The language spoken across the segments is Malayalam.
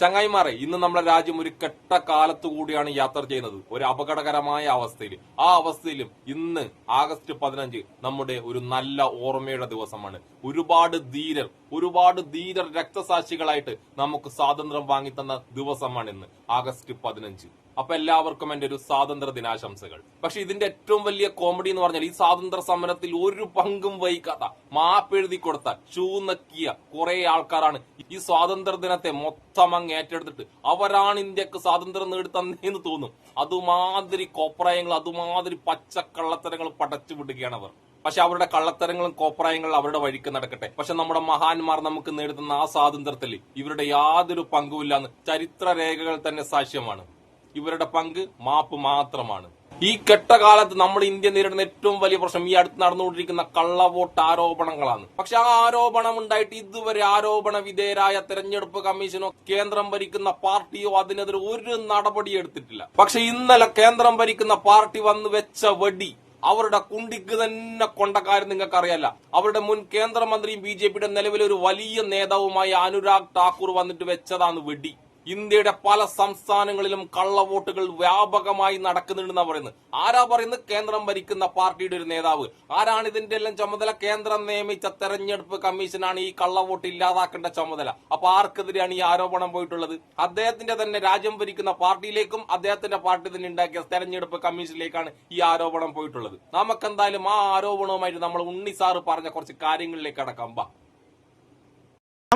ചങ്ങായിമാരെ ഇന്ന് നമ്മുടെ രാജ്യം ഒരു കെട്ട കാലത്തു കൂടിയാണ് യാത്ര ചെയ്യുന്നത്. ഒരു അപകടകരമായ അവസ്ഥയിൽ. ആ അവസ്ഥയിലും ഇന്ന് ആഗസ്റ്റ് പതിനഞ്ച് നമ്മുടെ ഒരു നല്ല ഓർമ്മയുടെ ദിവസമാണ്. ഒരുപാട് ധീരർ ഒരുപാട് ധീരർ രക്തസാക്ഷികളായിട്ട് നമുക്ക് സ്വാതന്ത്ര്യം വാങ്ങിത്തന്ന ദിവസമാണ് ഇന്ന് ആഗസ്റ്റ് പതിനഞ്ച്. അപ്പൊ എല്ലാവർക്കും എന്റെ ഒരു സ്വാതന്ത്ര്യ ദിനാശംസകൾ. പക്ഷെ ഇതിന്റെ ഏറ്റവും വലിയ കോമഡി എന്ന് പറഞ്ഞാൽ ഈ സ്വാതന്ത്ര്യ സമരത്തിൽ ഒരു പങ്കും വഹിക്കാത്ത മാപ്പ് എഴുതി കൊടുത്ത ഷൂ നക്കിയ കുറെ ആൾക്കാരാണ് ഈ സ്വാതന്ത്ര്യ ദിനത്തെ മൊത്തം അങ്ങ് ഏറ്റെടുത്തിട്ട് അവരാണ് ഇന്ത്യയ്ക്ക് സ്വാതന്ത്ര്യം നേടിത്തന്നേന്ന് തോന്നും. അതുമാതിരി കോപ്രായങ്ങൾ അതുമാതിരി പച്ചക്കള്ളത്തരങ്ങൾ പടച്ചു വിടുകയാണ് അവർ. പക്ഷെ അവരുടെ കള്ളത്തരങ്ങളും കോപ്രായങ്ങളും അവരുടെ വഴിക്ക് നടക്കട്ടെ. പക്ഷെ നമ്മുടെ മഹാന്മാർ നമുക്ക് നേടുന്ന ആ സ്വാതന്ത്ര്യത്തിൽ ഇവരുടെ യാതൊരു പങ്കുമില്ലാന്ന് ചരിത്ര രേഖകൾ തന്നെ സാക്ഷ്യമാണ്. ഇവരുടെ പങ്ക് മാപ്പ് മാത്രമാണ്. ഈ കെട്ടകാലത്ത് നമ്മൾ ഇന്ത്യ നേരിടുന്ന ഏറ്റവും വലിയ പ്രശ്നം ഈ അടുത്ത് നടന്നുകൊണ്ടിരിക്കുന്ന കള്ളവോട്ട് ആരോപണങ്ങളാണ്. പക്ഷെ ആ ആരോപണം ഉണ്ടായിട്ട് ഇതുവരെ ആരോപണ വിധേയരായ തെരഞ്ഞെടുപ്പ് കമ്മീഷനോ കേന്ദ്രം ഭരിക്കുന്ന പാർട്ടിയോ അതിനെതിരെ ഒരു നടപടി എടുത്തിട്ടില്ല. പക്ഷെ ഇന്നലെ കേന്ദ്രം ഭരിക്കുന്ന പാർട്ടി വന്ന് വെച്ച വടി അവരുടെ കുണ്ടിക്ക് തന്നെ കൊണ്ട കാര്യം നിങ്ങൾക്ക് അറിയാല്ല അവരുടെ മുൻ കേന്ദ്രമന്ത്രിയും ബി ജെ പിയുടെ നിലവിലെ ഒരു വലിയ നേതാവുമായ അനുരാഗ് ഠാക്കൂർ വന്നിട്ട് വെച്ചതാണ് വെടി. ഇന്ത്യയുടെ പല സംസ്ഥാനങ്ങളിലും കള്ളവോട്ടുകൾ വ്യാപകമായി നടക്കുന്നുണ്ടെന്നാണ് പറയുന്നത്. ആരാ പറയുന്നത്? കേന്ദ്രം ഭരിക്കുന്ന പാർട്ടിയുടെ ഒരു നേതാവ്. ആരാണ് ഇതിന്റെ എല്ലാം ചുമതല? കേന്ദ്രം നിയമിച്ച തെരഞ്ഞെടുപ്പ് കമ്മീഷനാണ് ഈ കള്ളവോട്ട് ഇല്ലാതാക്കേണ്ട ചുമതല. അപ്പൊ ആർക്കെതിരെയാണ് ഈ ആരോപണം പോയിട്ടുള്ളത്? അദ്ദേഹത്തിന്റെ തന്നെ രാജ്യം ഭരിക്കുന്ന പാർട്ടിയിലേക്കും അദ്ദേഹത്തിന്റെ പാർട്ടി തന്നെ ഉണ്ടാക്കിയ തെരഞ്ഞെടുപ്പ് കമ്മീഷനിലേക്കാണ് ഈ ആരോപണം പോയിട്ടുള്ളത്. നമുക്ക് എന്തായാലും ആ ആരോപണവുമായിട്ട് നമ്മൾ ഉണ്ണി സാറ് പറഞ്ഞ കുറച്ച് കാര്യങ്ങളിലേക്ക് അടക്കാം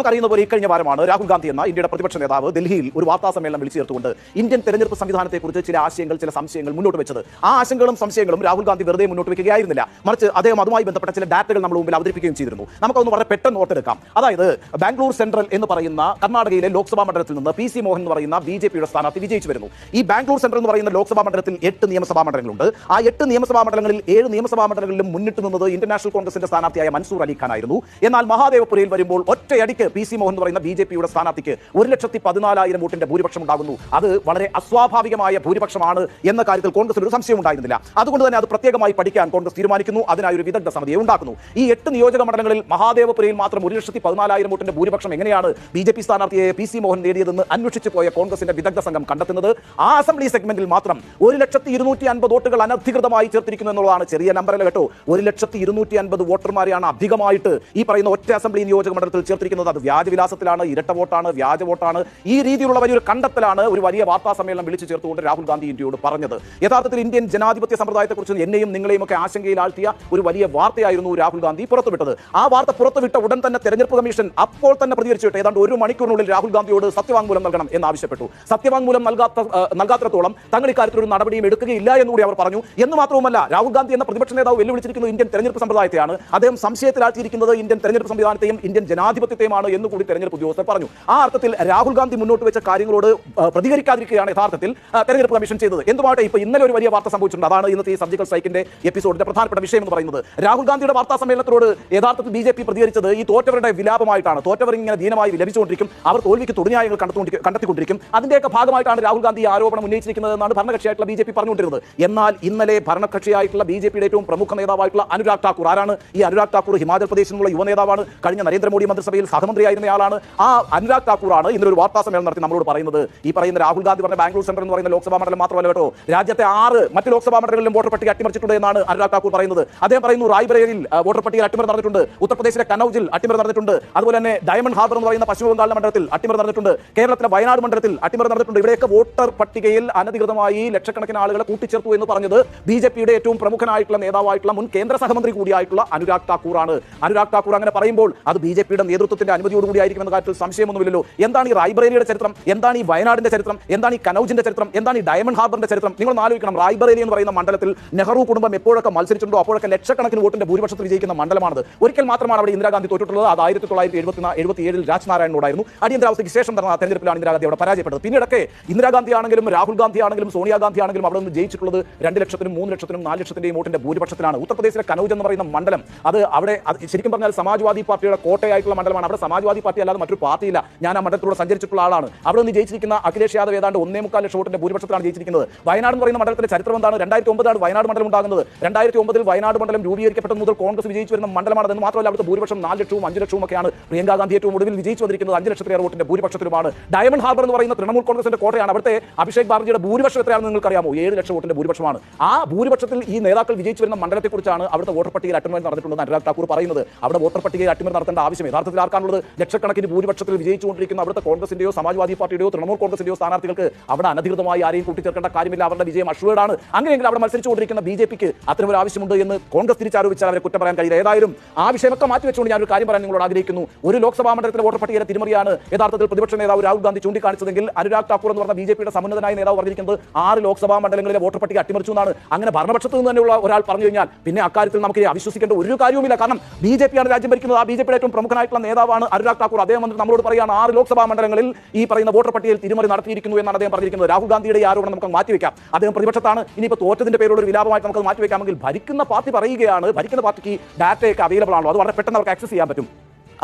നമുക്കറിയുന്ന പോലെ ഇക്കഴിഞ്ഞ വാരമാണ് രാഹുൽ ഗാന്ധി എന്ന ഇന്ത്യയുടെ പ്രതിപക്ഷ നേതാവ് ഡൽഹിയിൽ ഒരു വാർത്താ സമ്മേളനം വിളിച്ചു ചേർത്തുകൊണ്ട് ഇന്ത്യൻ തെരഞ്ഞെടുപ്പ് സംവിധാനത്തെക്കുറിച്ച് ചില ആശയങ്ങൾ ചില സംശയങ്ങൾ മുന്നോട്ട് വെച്ചത്. ആ ആശങ്കകളും സംശയങ്ങളും രാഹുൽ ഗാന്ധി വെറുതെ മുന്നോട്ട് വെക്കുകയായിരുന്നില്ല. മറിച്ച് അദ്ദേഹം അതുമായി ബന്ധപ്പെട്ട ചില ഡാറ്റകൾ നമ്മൾ മുമ്പിൽ അവതരിപ്പിക്കുകയും ചെയ്തിരുന്നു. നമുക്കൊന്ന് വളരെ പെട്ടെന്ന് ഓർത്തെടുക്കാം. അതായത് ബാംഗ്ലൂർ സെൻട്രൽ എന്ന് പറയുന്ന കർണാടകയിലെ ലോക്സഭാ മണ്ഡലത്തിൽ നിന്ന് പി സി മോഹൻ എന്ന് പറയുന്ന ബി ജെ പിയുടെ സ്ഥാനാർത്ഥി വിജയിച്ചു വരുന്നു. ഈ ബാംഗ്ലൂർ സെൻട്രൽ എന്ന് പറയുന്ന ലോക്സഭാ മണ്ഡലത്തിൽ എട്ട് നിയമസഭാ മണ്ഡലങ്ങളുണ്ട്. ആ എട്ട് നിയമസഭാ മണ്ഡലങ്ങളിൽ ഏഴ് നിയമസഭാ മണ്ഡലങ്ങളിലും മുന്നിട്ട് നിന്നത് ഇന്റർനാഷണൽ കോൺഗ്രസിന്റെ സ്ഥാനാർത്ഥിയായ മൻസൂർ അലി ആയിരുന്നു എന്നാൽ മഹാദേവപുരയിൽ വരുമ്പോൾ ഒറ്റയടിക്ക് പി സി മോഹൻ എന്ന് പറയുന്ന ബി ജെ പിയുടെ സ്ഥാനാർത്ഥിക്ക് ഒരു ലക്ഷത്തി പതിനാലായിരം വോട്ടിന്റെ ഭൂരിപക്ഷം ഉണ്ടാകുന്നു. അത് വളരെ അസ്വാഭാവികമായ ഭൂരിപക്ഷമാണ് എന്ന കാര്യത്തിൽ കോൺഗ്രസിന് ഒരു സംശയം ഉണ്ടായിരുന്നില്ല. അതുകൊണ്ട് തന്നെ അത് പ്രത്യേകമായി പഠിക്കാൻ കോൺഗ്രസ് തീരുമാനിക്കുന്നു. അതിനായി ഒരു വിദഗ്ധ സമിതിയെ ഉണ്ടാക്കുന്നു. ഈ എട്ട് നിയോജക മണ്ഡലങ്ങളിൽ മഹാദേവപുരയിൽ മാത്രം ഒരു ലക്ഷത്തി പതിനാലായിരം വോട്ടിന്റെ ഭൂരിപക്ഷം എങ്ങനെയാണ് ബി ജെ പി സ്ഥാനാർത്ഥിയെ പി സി മോഹൻ നേടിയതെന്ന് അന്വേഷിച്ചു പോയ കോൺഗ്രസിന്റെ വിദഗ്ധ സംഘം കണ്ടെത്തുന്നത്? ആ അസംബ്ലി സെഗ്മെന്റിൽ മാത്രം ഒരു ലക്ഷത്തി ഇരുന്നൂറ്റി അൻപത് വോട്ടുകൾ അനധികൃതമായി ചേർത്തിരിക്കുന്നു എന്നുള്ളതാണ് ചെറിയ നമ്പറല്ല കേട്ടോ? ഒരു ലക്ഷത്തി ഇരുന്നൂറ്റി അൻപത് വോട്ടർമാരെയാണ് അധികമായിട്ട് ഈ പറയുന്ന ഒറ്റ അസംബ്ലി നിയോജക മണ്ഡലത്തിൽ ചേർത്തിരിക്കുന്നത്. അത് വ്യാജവിലാസത്തിലാണ് ഇരട്ട വോട്ടാണ് വ്യാജ വോട്ടാണ്. ഈ രീതിയിലുള്ള വലിയൊരു കണ്ടെത്തലാണ് ഒരു വലിയ വാർത്താ സമ്മേളനം വിളിച്ചു ചേർത്തുകൊണ്ട് രാഹുൽ ഗാന്ധി ഇന്ത്യയോട് പറഞ്ഞത്. യഥാർത്ഥത്തിൽ ഇന്ത്യൻ ജനാധിപത്യ സമ്പ്രദായത്തെക്കുറിച്ച് എന്നെയും നിങ്ങളെയും ഒക്കെ ആശങ്കയിലാഴ്ത്തിയ ഒരു വലിയ വാർത്തയായിരുന്നു രാഹുൽ ഗാന്ധി പുറത്തുവിട്ടത്. ആ വാർത്ത പുറത്തുവിട്ട ഉടൻ തന്നെ തെരഞ്ഞെടുപ്പ് കമ്മീഷൻ അപ്പോൾ തന്നെ പ്രതികരിച്ചിട്ട് ഏതാണ്ട് ഒരു മണിക്കൂറിനുള്ളിൽ രാഹുൽ ഗാന്ധിയോട് സത്യവാങ്മൂലം നൽകണം എന്നാവശ്യപ്പെട്ടു. സത്യവാങ്മൂലം നൽകാത്ത നൽകാത്തിടത്തോളം തങ്ങൾ ഇക്കാര്യത്തിൽ ഒരു നടപടിയും എടുക്കുകയില്ല എന്നുകൂടി അവർ പറഞ്ഞു. എന്ന് മാത്രവുമല്ല രാഹുൽ ഗാന്ധി എന്ന പ്രതിപക്ഷ നേതാവ് വെല്ലുവിളിച്ചിരിക്കുന്നത് ഇന്ത്യൻ തെരഞ്ഞെടുപ്പ് സമ്പ്രദായത്തെയാണ്. അദ്ദേഹം സംശയത്തിലാഴ്ത്തിയിരിക്കുന്നത് ഇന്ത്യൻ തെരഞ്ഞെടുപ്പ് സംവിധാനത്തെയും ഇന്ത്യൻ ജനാധിപത്യത്തെയുമാണ് എന്ന് കൂടി തെരഞ്ഞെടുപ്പ് ഉദ്യോഗസ്ഥർ പറഞ്ഞു. ആ അർത്ഥത്തിൽ രാഹുൽ ഗാന്ധി മുന്നോട്ട് വെച്ച കാര്യങ്ങളോട് പ്രതികരിക്കാതിരിക്കുകയാണ് യഥാർത്ഥത്തിൽ തെരഞ്ഞെടുപ്പ് കമ്മീഷൻ ചെയ്തത്. എന്തുമായിട്ട് ഇപ്പൊ ഇന്നലെ ഒരു വലിയ വാർത്ത സംഭവിച്ചിട്ടുണ്ട്. അതാണ് ഇന്നത്തെ ഈ സർജിക്കൽ സ്ട്രൈക്കിന്റെ എപ്പിസോഡിന്റെ പ്രധാനപ്പെട്ട വിഷയം എന്ന് പറയുന്നത്. രാഹുൽ ഗാന്ധിയുടെ വാർത്താ സമ്മേളനത്തോട് യഥാർത്ഥത്തിൽ ബി ജെ പി പ്രതികരിച്ചത് ഈ തോറ്റവരുടെ വിലാപമായിട്ടാണ്. തോറ്റവർ ഇങ്ങനെ ദീനമായി വിലപിച്ചുകൊണ്ടിരിക്കും അവർ തോൽവിക്ക് തുടങ്ങിയായങ്ങൾ കണ്ടെത്തിക്കൊണ്ടിരിക്കും അതിന്റെയൊക്കെ ഭാഗമായിട്ടാണ് രാഹുൽ ഗാന്ധി ആരോപണം ഉന്നയിച്ചിരിക്കുന്നത് എന്നാണ് ഭരണകക്ഷിയായിട്ടുള്ള ബി ജെ പി പറഞ്ഞുകൊണ്ടിരുന്നത്. എന്നാൽ ഇന്നലെ ഭരണകക്ഷിയായിട്ടുള്ള ബി ജെ പിയുടെ ഏറ്റവും പ്രമുഖ നേതാവായിട്ടുള്ള അനുരാഗ് ഠാക്കൂർ ആരാണ് ഈ അനുരാഗ് ഠാക്കൂർ ഹിമാചൽ പ്രദേശിൽ നിന്നുള്ള യുവ നേതാവാണ് കഴിഞ്ഞ നരേന്ദ്രമോദി മന്ത്രിസഭയിൽ സഹമന്ത്രിയായിരുന്നയാളാണ് ആ അനുരാഗ് താക്കൂറാണ് ഇന്നലെ ഒരു വാർത്താ സമ്മേളനം നടത്തി നമ്മളോട് പറയുന്നത്. ഈ പറയുന്ന രാഹുൽ ഗാന്ധി പറഞ്ഞ ബാംഗ്ലൂർ സെൻട്രൽ എന്ന് പറയുന്ന ലോക്സഭാ മണ്ഡലം മാത്രമല്ല കേട്ടോ. രാജ്യത്തെ ആറ് മറ്റ് ലോക്സഭാ മണ്ഡലങ്ങളിലും വോട്ടർ പട്ടിക അട്ടിമറിച്ചിട്ടുണ്ട് എന്നാണ് അനുരാഗ് താക്കൂർ പറയുന്നത്. അദ്ദേഹം പറയുന്നു റായ്ബറേലിയിൽ വോട്ടർ പട്ടിക അട്ടിമറി നടന്നിട്ടുണ്ട്. ഉത്തർപ്രദേശിലെ കനൌജിൽ അട്ടിമറി നടന്നിട്ടുണ്ട്. അതുപോലെ തന്നെ ഡയമണ്ട് ഹാർബർ എന്ന് പറയുന്ന പശ്ചിമ ബംഗാളിലെ മണ്ഡലത്തിൽ അട്ടിമറി നടന്നിട്ടുണ്ട്. കേരളത്തിലെ വയനാട് മണ്ഡലത്തിൽ അട്ടിമറി നടന്നിട്ടുണ്ട്. ഇവിടെയൊക്കെ വോട്ടർ പട്ടികയിൽ അനധികൃതമായി ലക്ഷക്കണക്കിന് ആളുകളെ കൂട്ടിച്ചേർത്തു എന്ന് പറഞ്ഞത് ബി ജെ പിയുടെ ഏറ്റവും പ്രമുഖനായിട്ടുള്ള നേതാവായിട്ടുള്ള മുൻ കേന്ദ്ര സഹമന്ത്രി കൂടിയായിട്ടുള്ള അനുരാഗ് താക്കൂർ ആണ് അനുരാഗ് താക്കൂർ അങ്ങനെ പറയുമ്പോൾ അത് ബി ജെ പിയുടെ നേതൃത്വത്തിന്റെ അനുമതിയോടുകൂടി ആയിരിക്കുമെന്ന കാര്യത്തിൽ സംശയമൊന്നുമില്ലല്ലോ. എന്താണ് ഈ റായ്ബറേലിയുടെ ചരിത്രം? എന്താണ് ഈ വയനാടിന്റെ ചരിത്രം? എന്താണ് ഈ കനൌജിന്റെ ചരിത്രം? എന്താണ് ഈ ഡയമണ്ട് ഹാർബറിന്റെ ചരിത്രം? നിങ്ങൾ ആലോചിക്കണം. റായ്ബറേലി എന്ന് പറയുന്ന മണ്ഡലത്തിൽ നെഹ്റു കുടുംബം എപ്പോഴൊക്കെ മത്സരിച്ചിട്ടുണ്ടോ? അപ്പോഴൊക്കെ ലക്ഷക്കണക്കിന് വോട്ടിന്റെ ഭൂരിപക്ഷത്തിൽ വിജയിക്കുന്ന മണ്ഡലമാണത്. ഒരിക്കൽ മാത്രമാണ് അവിടെ ഇന്ദിരാഗാന്ധി തോറ്റിട്ടുള്ളത്. അത് ആയിരത്തി തൊള്ളായിരത്തി എഴുപത്തി എഴുപത്തി ഏഴിൽ രാജ്നാരായണനോടായിരുന്നു. അടിയന്തരാവസ്ഥയ്ക്ക് ശേഷം നടന്ന തെരഞ്ഞെടുപ്പിലാണ് ഇന്ദിരാഗാന്ധി അവിടെ പരാജയപ്പെട്ടത്. പിന്നീടൊക്കെ ഇന്ദിരാഗാന്ധി ആണെങ്കിലും രാഹുൽ ഗാന്ധി ആണെങ്കിലും സോണിയാഗാന്ധി ആണെങ്കിലും അവിടെ നിന്ന് ജയിച്ചിട്ടുള്ളത് രണ്ട് ലക്ഷത്തിനും മൂന്ന് ലക്ഷത്തിനും നാല് ലക്ഷത്തിന്റെയും വോട്ടിന്റെ ഭൂരിപക്ഷത്തിലാണ്. ഉത്തർപ്രദേശിലെ കനൌജ് എന്ന് പറയുന്ന മണ്ഡലം. അത് അവിടെ ശരിക്കും പറഞ്ഞാൽ സമാജ്വാദി പാർട്ടിയുടെ കോട്ടയായിട്ടുള്ള മണ്ഡലമാണ്. അവിടെ സമാജ്വാദി പാർട്ടി അല്ലാതെ മറ്റൊരു പാർട്ടിയില്ല. ഞാൻ ആ മണ്ഡലത്തിലൂടെ സഞ്ചരിച്ചിട്ടുള്ള ആളാണ്. അവിടെ നിന്ന് ജയിച്ചിരിക്കുന്ന അഖിലേഷ് യാദവ് ഏതാണ്ട് ഒന്നേ മുക്കാൽ ലക്ഷം വോട്ടിന്റെ ഭൂരിപക്ഷത്തിലാണ് ജയിച്ചിരിക്കുന്നത്. വയനാട് എന്ന് പറയുന്ന മണ്ഡലത്തിലെ ചരിത്രം എന്താണ്? രണ്ടായിരത്തി ഒമ്പതാണ് വയനാട് മണ്ഡലം ഉണ്ടാകുന്നത്. രണ്ടായിരത്തി ഒമ്പതിൽ വയനാട് മണ്ഡലം രൂപീകരിക്കപ്പെട്ടത് മുതൽ കോൺഗ്രസ് വിജയിച്ചു വരുന്ന മണ്ഡലമാണ് എന്ന് മാത്രമല്ല അവിടുത്തെ ഭൂരിപക്ഷം നാല് ലക്ഷവും അഞ്ച് ലക്ഷവും ഒക്കെയാണ് പ്രിയങ്കാ ഗാന്ധി ഏറ്റവും ഒടുവിൽ വിജയിച്ചു വന്നിരിക്കുന്നത് അഞ്ച് ലക്ഷത്തിലേറെ വോട്ടിന്റെ ഭൂരിപക്ഷത്തിലുമാണ്. ഡയമണ്ട് ഹാർബർ എന്ന് പറയുന്ന തൃണമൂൽ കോൺഗ്രസിന്റെ കോട്ടയാണ് അവിടുത്തെ അഭിഷേക് ബാനർജിയുടെ ഭൂരിപക്ഷം എത്രയാണെന്ന് നിങ്ങൾക്കറിയാമോ? ഏഴ് ലക്ഷം വോട്ടിന്റെ ഭൂരിപക്ഷമാണ്. ആ ഭൂരിപക്ഷത്തിൽ ഈ നേതാക്കൾ വിജയിച്ചു വരുന്ന മണ്ഡലത്തെക്കുറിച്ചാണ് അവിടുത്തെ വോട്ടർ പട്ടികയിൽ അട്ടിമറി നടന്നിട്ടുണ്ടെന്ന് അനുരാഗ് ഠാക്കൂർ പറയുന്നത്. അവിടെ വോട്ടർ പട്ടികയിൽ അട്ടിമറി നടത്തേണ്ട ആവശ്യം യഥാർത്ഥത്തിൽ ആർക്കാണുള്ളത്? ലക്ഷക്കണക്കിന് ഭൂരിപക്ഷത്തിൽ വിജയിച്ചുകൊണ്ടിരിക്കുന്ന അവിടുത്തെ കോൺഗ്രസിന്റെയോ സമാജ്വാദി പാർട്ടിയുടെയോ തൃണമൂൽ കോൺഗ്രസിന്റെയോ സ്ഥാനാർത്ഥികൾക്ക് അവിടെ അനധികൃതമായി ആരെയും കൂട്ടിച്ചേർക്കേണ്ട കാര്യമില്ല. അവരുടെ വിജയം അഷ്വേഡാണ് അങ്ങനെയെങ്കിൽ അവിടെ മത്സരിച്ചുകൊണ്ടിരിക്കുന്ന ബി ജെ പിക്ക് ഒരു ആവശ്യമുണ്ട് എന്ന് കോൺഗ്രസ് തിരിച്ചാരോപിച്ചാൽ അവരെ കുറ്റം പറയാൻ കഴിയില്ല. ഏതായാലും ആ വിഷയമൊക്കെ മാറ്റിവെച്ചുകൊണ്ട് ഞാൻ ഒരു കാര്യം പറയാൻ നിങ്ങളോട് ആഗ്രഹിക്കുന്നു. ഒരു ലോക്സഭാ മണ്ഡലത്തിലെ വോട്ടർ പട്ടികയിലെ തിരിമറിയാണ് യഥാർത്ഥത്തിൽ പ്രതിപക്ഷ നേതാവ് രാഹുൽ ഗാന്ധി ചൂണ്ടിക്കാണിച്ചതെങ്കിൽ അനുരാഗ് താക്കൂർ എന്ന് പറഞ്ഞ ബി ജെ പിയുടെ സമുന്നതനായ നേതാവ് പറഞ്ഞിരിക്കുന്നത് ആറ് ലോക്സഭാ മണ്ഡലങ്ങളിലെ വോട്ടർ പട്ടിക അട്ടിമറിച്ചു എന്നാണ്. അങ്ങനെ ഭരണപക്ഷത്ത് നിന്ന് തന്നെയുള്ള ഒരാൾ പറഞ്ഞു കഴിഞ്ഞാൽ പിന്നെ അക്കാര്യത്തിൽ നമുക്ക് അവിശ്വസിക്കേണ്ട ഒരു കാര്യവുമില്ല. കാരണം ബി ജെ പിയാണ് രാജ്യം ഭരിക്കുന്നത്. ആ ബി ജെ പിയുടെ ഏറ്റവും പ്രമുഖനായിട്ടുള്ള നേതാവാണ് അനുരാഗ് താക്കൂർ അദ്ദേഹം വന്നിട്ട് നമ്മളോട് പറയുകയാണ് ആറ് ലോക്സഭാ മണ്ഡലങ്ങളിൽ ഈ പറയുന്ന വോട്ടർ പട്ടികയിൽ തിരുമറി നടത്തിയിരിക്കുന്നു എന്നാണ് അദ്ദേഹം പറഞ്ഞിരിക്കുന്നത്. രാഹുൽ ഗാന്ധിയുടെ ഈ ആരോപണം നമുക്ക് മാറ്റിവെക്കാം. അദ്ദേഹം പ്രതിപക്ഷത്താണ്. ഇനിയിപ്പോൾ തോറ്റതിന്റെ പേരോട് ഒരു വിലാപമായിട്ട് നമുക്ക് മാറ്റിവെക്കാമെങ്കിൽ ഭരിക്കുന്ന പാർട്ടി പറയുകയാണ്. ഭരിക്കുന്ന പാർട്ടിക്ക് ഡാറ്റയൊക്കെ അവൈലബിൾ ആണല്ലോ. അത് വളരെ പെട്ടെന്ന് അവർക്ക് ആക്സസ് ചെയ്യാൻ പറ്റും.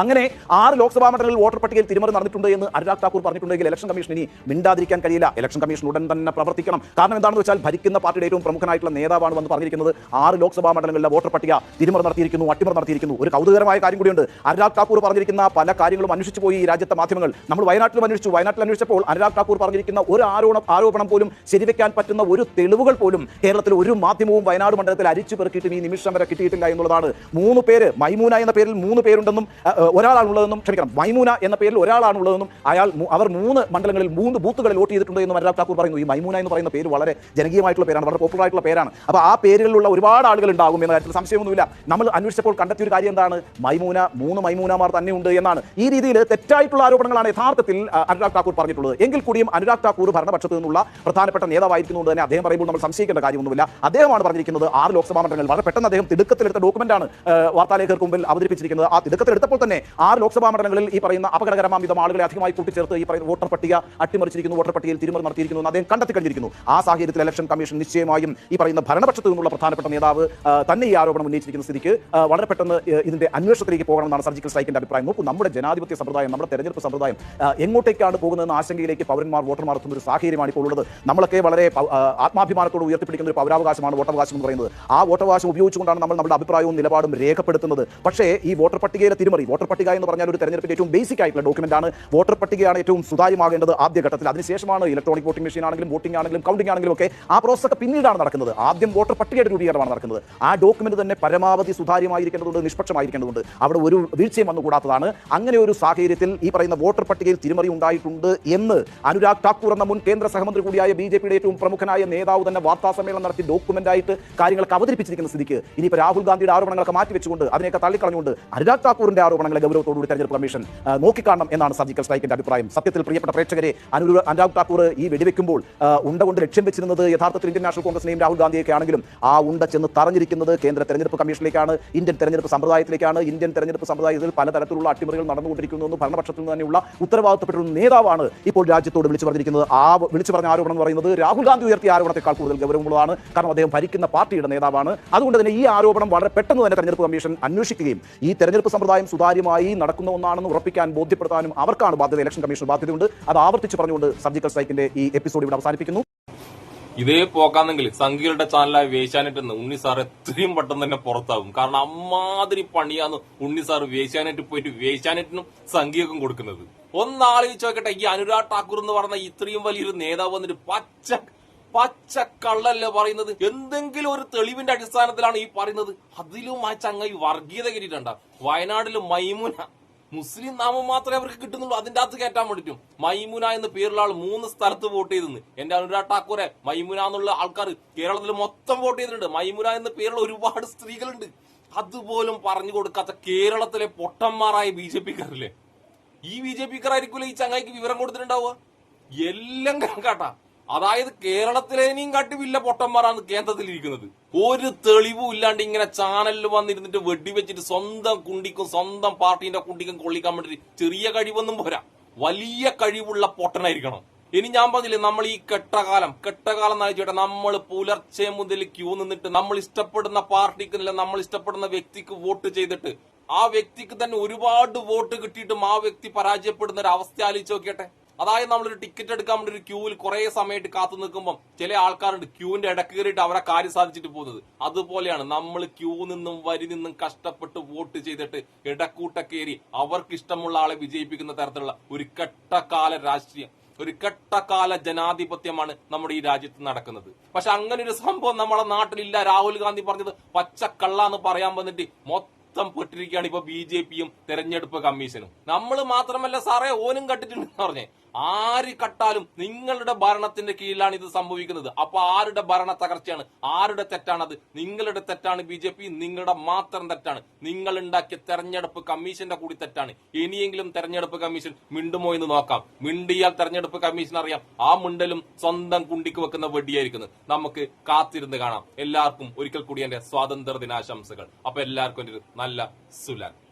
അങ്ങനെ ആറ് ലോക്സഭാ മണ്ഡലങ്ങളിൽ വോട്ടർ പട്ടികയിൽ തിരുമറി നടന്നിട്ടുണ്ട് എന്ന് അനുരാഗ് താക്കൂർ പറഞ്ഞിട്ടുണ്ടെങ്കിൽ ഇലക്ഷൻ കമ്മീഷൻ ഇനി മിണ്ടാതിരിക്കാൻ കഴിയില്ല. ഇലക്ഷൻ കമ്മീഷൻ ഉടൻ തന്നെ പ്രവർത്തിക്കണം. കാരണം എന്താണെന്ന് വെച്ചാൽ ഭരിക്കുന്ന പാർട്ടിയുടെ ഏറ്റവും പ്രമുഖനായിട്ടുള്ള നേതാവാണ് വന്ന് പറഞ്ഞിരിക്കുന്നത്. ആറ് ലോക്സഭാ മണ്ഡലങ്ങളിലെ വോട്ടർ പട്ടിക തിരുമറി നടത്തിയിരിക്കുന്നു അട്ടിമറി നടത്തിയിരിക്കുന്നു. ഒരു കൗതുകരമായ കാര്യം കൂടിയുണ്ട്. അനുരാഗ് താക്കൂർ പറഞ്ഞിരിക്കുന്ന പല കാര്യങ്ങളും അന്വേഷിച്ചു പോയി ഈ രാജ്യത്തെ മാധ്യമങ്ങൾ. നമ്മൾ വയനാട്ടിൽ അന്വേഷിച്ചു. വയനാട്ടിൽ അന്വേഷിച്ചപ്പോൾ അനുരാഗ് താക്കൂർ പറഞ്ഞിരിക്കുന്ന ഒരു ആരോപണം ആരോപണം പോലും ശരിവെക്കാൻ പറ്റുന്ന ഒരു തെളിവുകൾ പോലും കേരളത്തിൽ ഒരു മാധ്യമവും വയനാട് മണ്ഡലത്തിൽ അരിച്ചു പെറുക്കിയിട്ടും ഈ നിമിഷം വരെ കിട്ടിയിട്ടില്ല എന്നുള്ളതാണ്. മൂന്ന് പേര് മൈമൂന എന്ന പേരിൽ മൂന്ന് പേരുണ്ടെന്നും ഒരാളാണുള്ളതെന്നും ക്ഷമിക്കണം മൈമൂന എന്ന പേരിൽ ഒരാളാണുള്ളതെന്നും അയാൾ അവർ മൂന്ന് മണ്ഡലങ്ങളിൽ മൂന്ന് ബൂത്തുകളിൽ വോട്ട് ചെയ്തിട്ടുണ്ട് എന്ന് അനുരാഗ് ഠാക്കൂർ പറയുന്നു. ഈ മൈമൂന എന്ന് പറയുന്ന പേര് വളരെ ജനകീയമായിട്ടുള്ള പേരാണ് വളരെ പോപ്പുലർ ആയിട്ടുള്ള പേരാണ്. അപ്പോൾ ആ പേരുകളിലുള്ള ഒരുപാട് ആളുകൾ ഉണ്ടാകും എന്ന കാര്യത്തിൽ സംശയമൊന്നുമില്ല. നമ്മൾ അന്വേഷിച്ചപ്പോൾ കണ്ടെത്തിയ ഒരു കാര്യം എന്താണ്? മൈമൂന മൂന്ന് മൈമൂനമാർ തന്നെ ഉണ്ട് എന്നാണ്. ഈ രീതിയിൽ തെറ്റായിട്ടുള്ള ആരോപണങ്ങളാണ് യഥാർത്ഥത്തിൽ അനുരാഗ് ഠാക്കൂർ പറഞ്ഞിട്ടുള്ളത്. എങ്കിൽ കൂടിയും അനുരാഗ് ഠാക്കൂർ ഭരണപക്ഷത്തു നിന്നുള്ള പ്രധാനപ്പെട്ട നേതാവായിരിക്കുന്നതുകൊണ്ട് തന്നെ അദ്ദേഹം പറയുമ്പോൾ നമ്മൾ സംശയിക്കേണ്ട കാര്യമൊന്നുമില്ല. അദ്ദേഹമാണ് പറഞ്ഞിരിക്കുന്നത് ആറ് ലോക്സഭാ മണ്ഡലങ്ങൾ വളരെ പെട്ടെന്ന് അദ്ദേഹം തിടുക്കത്തിലെടുത്ത ഡോക്യുമെന്റാണ് വാർത്താലേഖകർക്ക് മുമ്പിൽ അവതരിപ്പിച്ചിരിക്കുന്നത്. ആ തിടുക്കത്തിലെടുത്തപ്പോൾ തന്നെ ആറ് ലോക്സഭാ മണ്ഡലങ്ങളിൽ ഈ പറയുന്ന അപകടകരമാം വിധം ആളുകളെ അധികമായി കൂട്ടിച്ചേർത്ത് ഈ പറയുന്ന വോട്ടർ പട്ടിക അട്ടിമറിച്ചിരിക്കുന്നു. വോട്ടർ പട്ടികയിൽ തിരുമറി നടത്തിയിരിക്കുന്നു. എന്ന് അദ്ദേഹം കണ്ടെത്തി കഴിഞ്ഞിരിക്കുന്നു. ആ സാഹചര്യത്തിൽ ഇലക്ഷൻ കമ്മീഷൻ നിശ്ചയമായും ഈ പറയുന്ന ഭരണപക്ഷത്ത് നിന്നുള്ള പ്രധാനപ്പെട്ട നേതാവ് തന്നെ ഈ ആരോപണം ഉന്നയിച്ചിരിക്കുന്ന സ്ഥിതിക്ക് വളരെ പെട്ടെന്ന് ഇതിന്റെ അന്വേഷണത്തിലേക്ക് പോകണമെന്നാണ് സർജിക്കൽ സ്ട്രൈക്കിന്റെ അഭിപ്രായം. നോക്കൂ നമ്മുടെ ജനാധിപത്യ സമ്പ്രദായം നമ്മുടെ തെരഞ്ഞെടുപ്പ് സമ്പ്രദായം എങ്ങോട്ടേക്കാണ് പോകുന്നതെന്ന ആശങ്കയിലേക്ക് പൗരന്മാർ വോട്ടർമാർ എത്തുന്ന ഒരു സാഹചര്യമാണ് ഇപ്പോൾ ഉള്ളത്. നമ്മളൊക്കെ വളരെ ആത്മാഭിമാനത്തോട് ഉയർത്തിപ്പിടിക്കുന്ന ഒരു പൗരാവകാശമാണ് വോട്ടവകാശം എന്ന് പറയുന്നത്. ആ വോട്ടവകാശം ഉപയോഗിച്ചുകൊണ്ടാണ് നമ്മൾ നമ്മുടെ അഭിപ്രായവും നിലപാടും രേഖപ്പെടുത്തുന്നത്. പക്ഷേ ഈ വോട്ടർ പട്ടികയിലെ തിരിമറി വോട്ടർ പട്ടിക എന്ന് പറഞ്ഞാൽ ഒരു തെരഞ്ഞെടുപ്പിന്റെ ഏറ്റവും ബേസിക് ആയിട്ടുള്ള ഡോക്യുമെന്റ് ആണ്. വോട്ടർ പട്ടികയാണ് ഏറ്റവും സുതാര്യമാകേണ്ടത് ആദ്യഘട്ടത്തിൽ അതിനുശേഷമാണ് ഇലക്ട്രോണിക് വോട്ടിംഗ് മെഷീൻ ആണെങ്കിലും വോട്ടിംഗ് ആണെങ്കിലും കൗണ്ടിംഗ് ആണെങ്കിലും ഒക്കെ ആ പ്രോസസ് ഒക്കെ പിന്നീടാണ് നടക്കുന്നത്. ആദ്യം വോട്ടർ പട്ടികയുടെ രൂപീകരണമാണ് നടക്കുന്നത്. ആ ഡോക്യുമെന്റ് തന്നെ പരമാവധി സുതാര്യമായിരിക്കേണ്ടതുണ്ട് നിഷ്പക്ഷമായിരിക്കേണ്ടതുണ്ട്. അവിടെ ഒരു വീഴ്ചയും വന്നുകൂടാത്തതാണ്. അങ്ങനെ ഒരു സാഹചര്യത്തിൽ ഈ പറയുന്ന വോട്ടർ പട്ടികയിൽ തിരിമറി ഉണ്ടായിട്ടുണ്ട് എന്ന് അനുരാഗ് ഠാക്കൂർ എന്ന മുൻ കേന്ദ്ര സഹമന്ത്രി കൂടിയായ ബി ജെ പിയുടെ ഏറ്റവും പ്രമുഖനായ നേതാവ് തന്നെ വാർത്താ സമ്മേളനം നടത്തി ഡോക്യുമെന്റ് ആയിട്ട് കാര്യങ്ങളൊക്കെ അവതരിപ്പിച്ചിരിക്കുന്ന സ്ഥിതിക്ക്. ഇനിയിപ്പോൾ രാഹുൽ ഗാന്ധിയുടെ ആരോപണങ്ങളൊക്കെ മാറ്റി വെച്ചുകൊണ്ട് അതിനെയൊക്കെ തള്ളിക്കളഞ്ഞുകൊണ്ട് അനുരാഗ് ഠാക്കൂറിന്റെ ആരോപണങ്ങളെ ഗൗരവത്തോടുകൂടി തെരഞ്ഞെടുപ്പ് കമ്മീഷൻ നോക്കിക്കാണണം എന്നാണ് സർജിക്കൽ സ്ട്രൈക്കിന്റെ അഭിപ്രായം. സത്യത്തിൽ പ്രിയപ്പെട്ട പ്രേക്ഷകരെ അനുരു അനുരാഗ് ഠാക്കൂർ ഈ വെടിവെക്കുമ്പോൾ ഉണ്ട കൊണ്ട് ലക്ഷ്യം വെച്ചിരുന്നത് യഥാർത്ഥത്തിൽ ഇന്ത്യൻ നാഷണൽ കോൺഗ്രസിനെയും രാഹുൽ ഗാന്ധിയൊക്കെ ആണെങ്കിലും ആ ഉണ്ട ചെന്ന് തറഞ്ഞിരിക്കുന്നത് കേന്ദ്ര തെരഞ്ഞെടുപ്പ് കമ്മീഷനിലേക്കാണ് ഇന്ത്യൻ തെരഞ്ഞെടുപ്പ് സമ്പ്രദായത്തിലേക്കാണ്. ഇന്ത്യൻ തെരഞ്ഞെടുപ്പ് സമ്പ്രദായത്തിൽ പലതരത്തിലുള്ള അട്ടിമറികൾ നടന്നുകൊണ്ടിരിക്കുന്നു എന്ന് ഭരണപക്ഷത്തിൽ നിന്ന് തന്നെയുള്ള ഉത്തരവാദിത്തപ്പെട്ട ഒരു നേതാവാണ് ഇപ്പോൾ രാജ്യത്തോട് വിളിച്ചു പറഞ്ഞിരിക്കുന്നത്. ആ വിളിച്ചു പറഞ്ഞ ആരോപണം എന്ന് പറയുന്നത് രാഹുൽ ഗാന്ധി ഉയർത്തിയ ആരോപണത്തെക്കാൾ കൂടുതൽ ഗൗരവമുള്ളതാണ്. കാരണം അദ്ദേഹം ഭരിക്കുന്ന പാർട്ടിയുടെ നേതാവാണ്. അതുകൊണ്ട് തന്നെ ഈ ആരോപണം വളരെ പെട്ടെന്ന് തന്നെ തെരഞ്ഞെടുപ്പ് കമ്മീഷൻ അന്വേഷിക്കുകയും ഈ തെരഞ്ഞെടുപ്പ് സമ്പ്രദായം സുതാര്യമായി നടക്കുന്ന ഒന്നാണെന്ന് ഉറപ്പിക്കാൻ ബോധ്യപ്പെടുത്താനും അവർക്കാണ് ബാധ്യത. ഇലക്ഷൻ കമ്മീഷൻ ബാധ്യതയുണ്ട്. അത് ആവർത്തിച്ച് പറഞ്ഞുകൊണ്ട് സർജിക്കൽ സ്ട്രൈക്കിന്റെ ഈ എപ്പിസോഡ് ഇവിടെ അവസാനിപ്പിക്കുന്നു. ഇതേ പോക്കാണെങ്കിൽ സംഘികളുടെ ചാനലായ വേശ്യാനെറ്റ് ഉണ്ണി സാർ എത്രയും പെട്ടെന്ന് തന്നെ പുറത്താകും കാരണം അമ്മാതിരി പണിയാന്ന് ഉണ്ണി സാർ വേശ്യാനെറ്റ് പോയിട്ട് വേശ്യാനെറ്റിനും സംഘികൾക്കും കൊടുക്കുന്നത്. ഒന്ന് ആലോചിച്ച് നോക്കട്ടെ ഈ അനുരാഗ് ഠാക്കൂർ എന്ന് പറഞ്ഞ ഇത്രയും വലിയൊരു നേതാവ് വന്നിട്ട് പച്ച പച്ച കള്ളല്ലേ പറയുന്നത്? എന്തെങ്കിലും ഒരു തെളിവിന്റെ അടിസ്ഥാനത്തിലാണ് ഈ പറയുന്നത്. അതിലും ആ ചങ്ങായി വർഗീയത കിട്ടിയിട്ടുണ്ട്. വയനാട്ടിൽ മൈമുന. മുസ്ലിം നാമം മാത്രമേ അവർക്ക് കിട്ടുന്നുള്ളൂ. അതിന്റെ അകത്ത് കയറ്റാൻ വേണ്ടിട്ടും മൈമുന എന്ന പേരുള്ള ആൾ മൂന്ന് സ്ഥലത്ത് വോട്ട് ചെയ്തെന്ന് എന്റെ അനുരാഗ് ഠാക്കൂറെ മൈമുന എന്നുള്ള ആൾക്കാർ കേരളത്തിൽ മൊത്തം വോട്ട് ചെയ്തിട്ടുണ്ട്. മൈമുന എന്ന പേരുള്ള ഒരുപാട് സ്ത്രീകളുണ്ട്. അതുപോലും പറഞ്ഞു കൊടുക്കാത്ത കേരളത്തിലെ പൊട്ടന്മാരായ ബി ജെ പിക്കാരില്ലേ? ഈ ബി ജെ പിക്കാരായിരിക്കുമല്ലോ ഈ ചങ്ങായിക്ക് വിവരം കൊടുത്തിട്ടുണ്ടാവുക? എല്ലാം കണക്കാട്ടാ. അതായത് കേരളത്തിലേനെയും കാട്ടി വില്ല പൊട്ടന്മാരാണ് കേന്ദ്രത്തിൽ ഇരിക്കുന്നത് ഒരു തെളിവും ഇല്ലാണ്ട് ഇങ്ങനെ ചാനലിൽ വന്നിരുന്നിട്ട് വെടിവെച്ചിട്ട് സ്വന്തം കുണ്ടിക്കും സ്വന്തം പാർട്ടിന്റെ കുണ്ടിക്കും കൊള്ളിക്കാൻ വേണ്ടിട്ട് ചെറിയ കഴിവൊന്നും പോരാ. വലിയ കഴിവുള്ള പൊട്ടനായിരിക്കണം. ഇനി ഞാൻ പറഞ്ഞില്ലേ നമ്മൾ ഈ കെട്ടകാലം കെട്ടകാലം എന്ന് വെച്ചാൽ നമ്മൾ പുലർച്ചെ മുതൽ ക്യൂ നിന്നിട്ട് നമ്മൾ ഇഷ്ടപ്പെടുന്ന പാർട്ടിക്ക് അല്ല നമ്മൾ ഇഷ്ടപ്പെടുന്ന വ്യക്തിക്ക് വോട്ട് ചെയ്തിട്ട് ആ വ്യക്തിക്ക് തന്നെ ഒരുപാട് വോട്ട് കിട്ടിയിട്ടും ആ വ്യക്തി പരാജയപ്പെടുന്ന ഒരു അവസ്ഥ ആലോചിച്ച് നോക്കിയട്ടെ. അതായത് നമ്മളൊരു ടിക്കറ്റ് എടുക്കാൻ വേണ്ടി ഒരു ക്യൂവിൽ കുറെ സമയമായിട്ട് കാത്തു നിൽക്കുമ്പോൾ ചില ആൾക്കാരുണ്ട് ക്യൂവിന്റെ ഇടയ്ക്ക് കയറിയിട്ട് അവരെ കാര്യം സാധിച്ചിട്ട് പോകുന്നത്. അതുപോലെയാണ് നമ്മൾ ക്യൂ നിന്നും വരി നിന്നും കഷ്ടപ്പെട്ട് വോട്ട് ചെയ്തിട്ട് ഇടക്കൂട്ട കയറി അവർക്ക് ഇഷ്ടമുള്ള ആളെ വിജയിപ്പിക്കുന്ന തരത്തിലുള്ള ഒരു കെട്ടക്കാല രാഷ്ട്രീയം ഒരു കെട്ടക്കാല ജനാധിപത്യമാണ് നമ്മുടെ ഈ രാജ്യത്ത് നടക്കുന്നത്. പക്ഷെ അങ്ങനെ ഒരു സംഭവം നമ്മുടെ നാട്ടിലില്ല. രാഹുൽ ഗാന്ധി പറഞ്ഞത് പച്ചക്കള്ള എന്ന് പറയാൻ വന്നിട്ട് മൊത്തം പെട്ടിരിക്കുകയാണ് ഇപ്പൊ ബി ജെ പിയും തെരഞ്ഞെടുപ്പ് കമ്മീഷനും. നമ്മൾ മാത്രമല്ല സാറേ ഓനും കട്ടിട്ടുണ്ടെന്ന് പറഞ്ഞേ. ആര് കട്ടാലും നിങ്ങളുടെ ഭരണത്തിന്റെ കീഴിലാണ് ഇത് സംഭവിക്കുന്നത്. അപ്പൊ ആരുടെ ഭരണ തകർച്ചയാണ്? ആരുടെ തെറ്റാണത് നിങ്ങളുടെ തെറ്റാണ് ബി ജെ പി നിങ്ങളുടെ മാത്രം തെറ്റാണ്. നിങ്ങൾ ഉണ്ടാക്കിയ തെരഞ്ഞെടുപ്പ് കമ്മീഷന്റെ കൂടി തെറ്റാണ്. ഇനിയെങ്കിലും തെരഞ്ഞെടുപ്പ് കമ്മീഷൻ മിണ്ടുമോ എന്ന് നോക്കാം. മിണ്ടിയാൽ തെരഞ്ഞെടുപ്പ് കമ്മീഷൻ അറിയാം. ആ മുണ്ടലും സ്വന്തം കുണ്ടിക്ക് വെക്കുന്ന വെടിയായിരിക്കുന്നത് നമുക്ക് കാത്തിരുന്ന് കാണാം. എല്ലാവർക്കും ഒരിക്കൽ കൂടി എന്റെ സ്വാതന്ത്ര്യ ദിനാശംസകൾ അപ്പൊ എല്ലാവർക്കും നല്ല സുലാൻ.